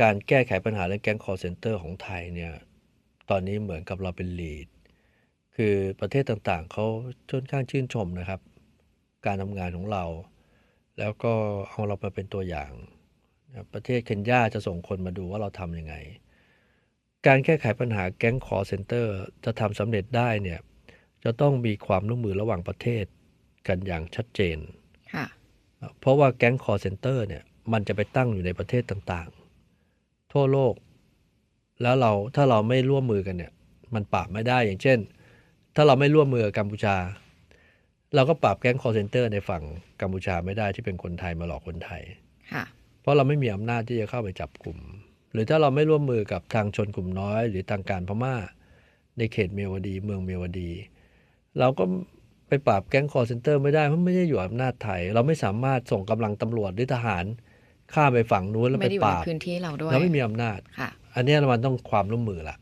การแก้ไขปัญหาเรื่องแก๊งคอร์เซนเตอร์ของไทยเนี่ยตอนนี้เหมือนกับเราเป็นลีด คือประเทศต่างๆเขาค่อนข้างชื่นชมนะครับ การทำงานของเรา แล้วก็เอาเรามาเป็นตัวอย่างนะประเทศเคนยาจะส่งคนมาดูว่าเราทำยังไง การแก้ไขปัญหาแก๊งคอร์เซนเตอร์จะทำสำเร็จได้เนี่ยจะต้องมีความร่วมมือระหว่างประเทศกันอย่างชัดเจนค่ะเพราะว่าแก๊งคอร์เซนเตอร์เนี่ยมันจะไปตั้งอยู่ในประเทศต่างๆ ทั่วโลก แล้วเราถ้าเราไม่ร่วมมือกันเนี่ยมันปราบไม่ได้อย่างเช่น ถ้าเราไม่ร่วมมือกับกัมพูชา เราก็ปราบแก๊งคอร์เซนเตอร์ในฝั่งกัมพูชาไม่ได้ที่เป็นคนไทยมาหลอกคนไทยค่ะเพราะเราไม่มีอำนาจที่จะเข้าไปจับกลุ่ม หรือถ้าเราไม่ร่วมมือกับทางชนกลุ่มน้อย หรือทางการพม่า ในเขตเมียวดี เมืองเมียวดี เราก็ไปปราบแก๊งคอร์เซนเตอร์ไม่ได้เพราะไม่ได้อยู่อำนาจไทย เราไม่สามารถส่งกำลังตำรวจหรือทหาร ข้ามไปฝั่งนู้นแล้วไม่ไปได้อยู่ปในราบพื้นที่เราด้วยเราไม่มีอำนาจค่ะอันเนี้ยมันต้องความร่วมมือละ